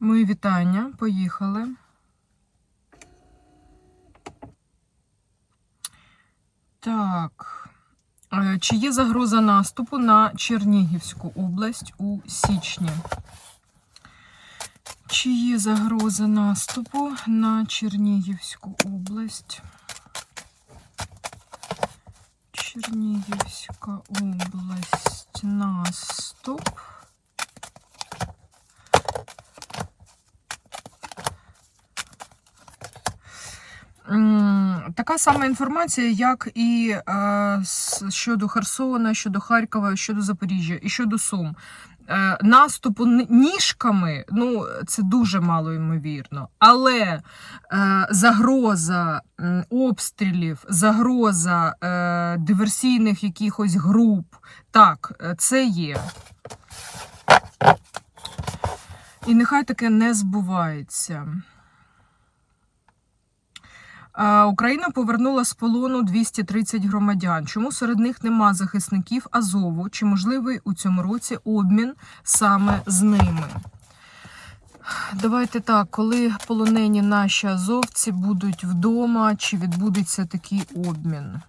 Мої вітання. Поїхали. Так. Е, Чи є загроза наступу на Чернігівську область у січні? Чи є загроза наступу на Чернігівську область? Чернігівська область. Наступ. Така сама інформація, як і е, щодо Херсона, щодо Харкова, щодо Запоріжжя і щодо Сум. Е, наступу ніжками, ну це дуже мало ймовірно. Але е, загроза обстрілів, загроза е, диверсійних якихось груп, так, е, це є. І нехай таке не збувається. Україна повернула з полону 230 громадян. Чому серед них нема захисників Азову? Чи можливий у цьому році обмін саме з ними? Давайте так, коли полонені наші азовці будуть вдома, чи відбудеться такий обмін?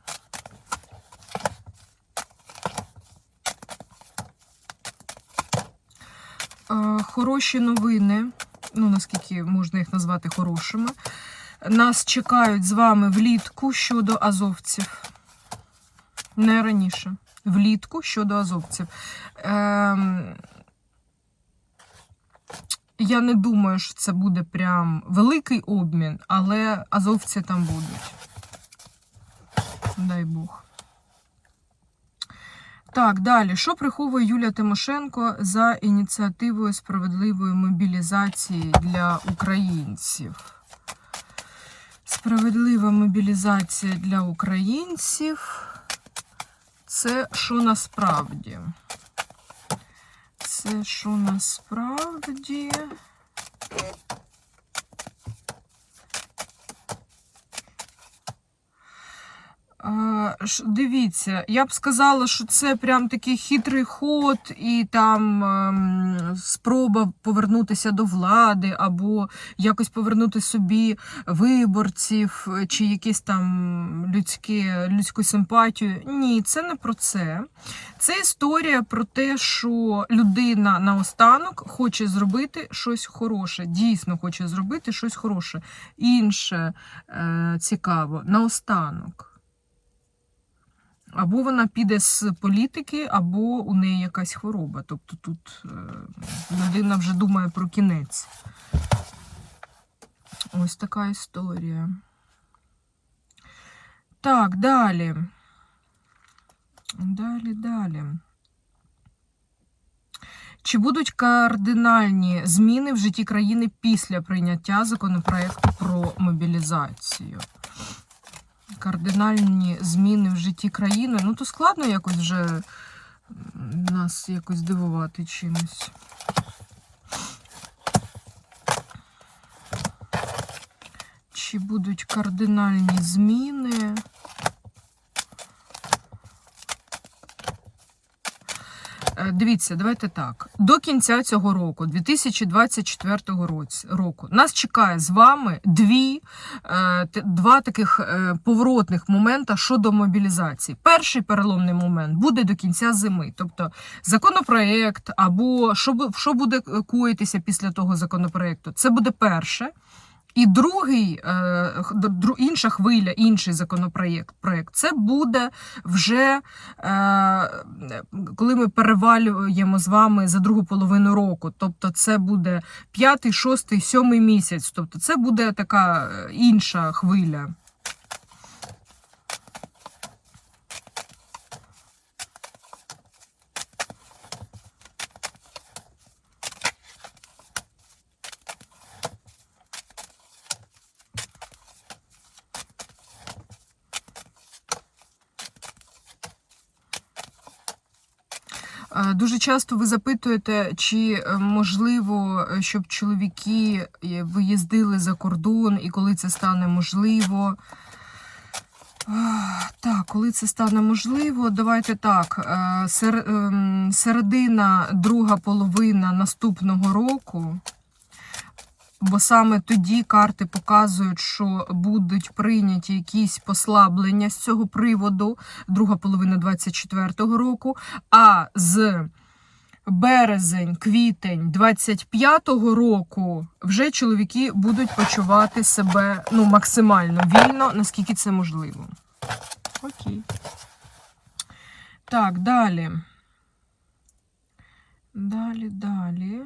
Хороші новини, ну наскільки можна їх назвати хорошими. Нас чекають з вами влітку щодо азовців. Не раніше. Влітку щодо азовців. Ем, я не думаю, що це буде прям великий обмін, але азовці там будуть. Дай Бог. Так, далі. Що приховує Юлія Тимошенко за ініціативою справедливої мобілізації для українців? Справедлива мобілізація для українців. Це що насправді? Це що насправді? А, ш- Дивіться, я б сказала, що це прям такий хитрий ход, і там ем, спроба повернутися до влади, або якось повернути собі виборців, е, чи якісь там людські, людську симпатію. Ні, це не про це. Це історія про те, що людина наостанок хоче зробити щось хороше, дійсно хоче зробити щось хороше. Інше е, цікаво, наостанок. Або вона піде з політики, або у неї якась хвороба. Тобто тут е, людина вже думає про кінець. Ось така історія. Так, далі. Далі, далі. Чи будуть кардинальні зміни в житті країни після прийняття законопроекту про мобілізацію? Кардинальні зміни в житті країни. Ну, то складно якось вже нас якось дивувати чимось. Чи будуть кардинальні зміни? Дивіться, давайте так. До кінця цього року, 2024 році, року, нас чекає з вами дві, е, два таких е, поворотних момента щодо мобілізації. Перший переломний момент буде до кінця зими. Тобто законопроект або що, що буде коїтися після того законопроекту, це буде перше. І другий, е, інша хвиля, інший законопроєкт, проєкт, це буде вже е, коли ми перевалюємо з вами за другу половину року. Тобто це буде п'ятий, шостий, сьомий місяць. Тобто це буде така е, інша хвиля. Дуже часто ви запитуєте, чи е, можливо, е, щоб чоловіки е, виїздили за кордон і коли це стане можливо. Так, коли це стане можливо, давайте так. е, ем, Середина, друга половина наступного року. Бо саме тоді карти показують, що будуть прийняті якісь послаблення з цього приводу, друга половина 24-го року. А з березень, квітень 25-го року вже чоловіки будуть почувати себе ну, максимально вільно, наскільки це можливо. Окей. Так, далі. Далі, далі.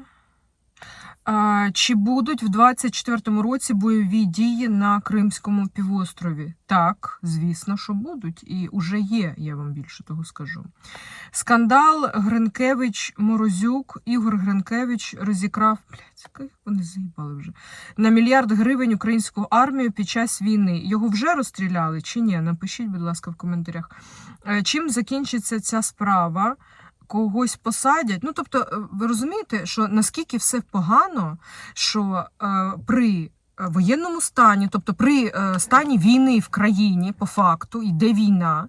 Чи будуть в 24-му році бойові дії на Кримському півострові? Так, звісно, що будуть. І вже є, я вам більше того скажу. Скандал Гринкевич Морозюк, Ігор Гринкевич розікрав блядь, вони заїбали вже на мільярд гривень українську армію під час війни. Його вже розстріляли чи ні? Напишіть, будь ласка, в коментарях. Е, Чим закінчиться ця справа? Когось посадять. Ну, тобто, е, ви розумієте, що наскільки все погано, що е, при воєнному стані, тобто при е, стані війни в країні, по факту, йде війна.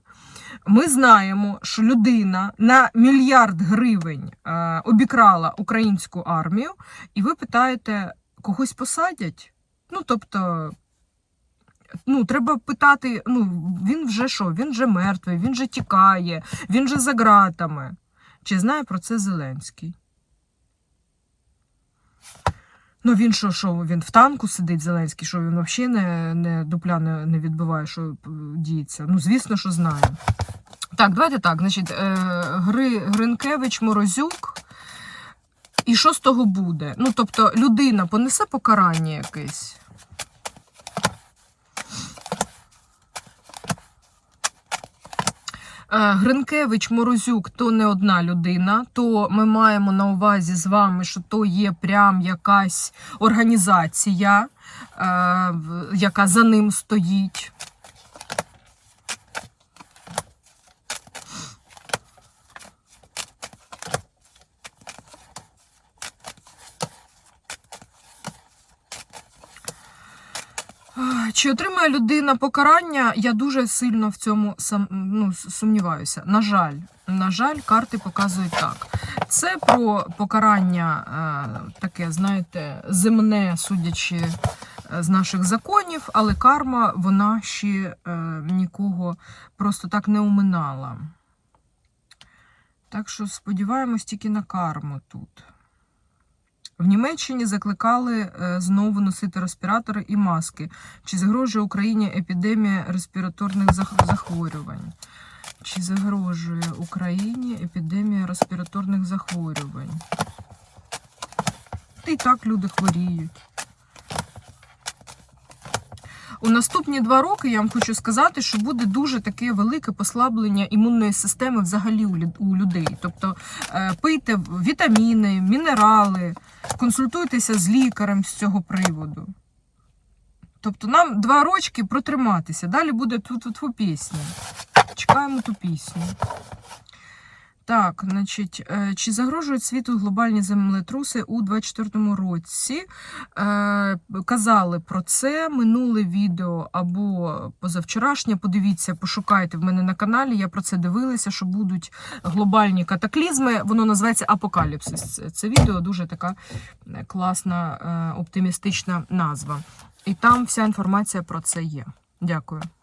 Ми знаємо, що людина на мільярд гривень е, обікрала українську армію, і ви питаєте, когось посадять? Ну, тобто, ну, треба питати: ну, він вже що? Він вже мертвий, він вже тікає, він вже за ґратами. Чи знає про це Зеленський? Ну, він що, що він в танку сидить, Зеленський, що він взагалі не, не дупля не, не відбиває, що е, діється. Ну, звісно, що знає. Так, давайте так. Значить, е, Гри, Гринкевич, Морозюк. І що з того буде? Ну, тобто, людина понесе покарання якесь. Гринкевич Морозюк то не одна людина, то ми маємо на увазі з вами, що то є прям якась організація, е, яка за ним стоїть. Чи отримає людина покарання? Я дуже сильно в цьому ну, сумніваюся. На жаль, на жаль, карти показують так. Це про покарання е, таке, знаєте, земне, судячи е, з наших законів, але карма вона ще е, нікого просто так не уминала. Так що сподіваємось тільки на карму тут. В Німеччині закликали е, знову носити респіратори і маски. Чи загрожує Україні епідемія респіраторних захворювань? Чи загрожує Україні епідемія респіраторних захворювань? І так люди хворіють. У наступні два роки я вам хочу сказати, що буде дуже таке велике послаблення імунної системи взагалі у людей. Тобто е, пийте вітаміни, мінерали, консультуйтеся з лікарем з цього приводу. Тобто нам два рочки протриматися. Далі буде ту-ту-ту пісня. Чекаємо ту пісню. Так, значить, е, чи загрожують світу глобальні землетруси у 24-му році? Е, Казали про це минуле відео або позавчорашнє. Подивіться, пошукайте в мене на каналі. Я про це дивилася, що будуть глобальні катаклізми. Воно називається Апокаліпсис. Це, відео дуже така е, класна, оптимістична назва. І там вся інформація про це є. Дякую.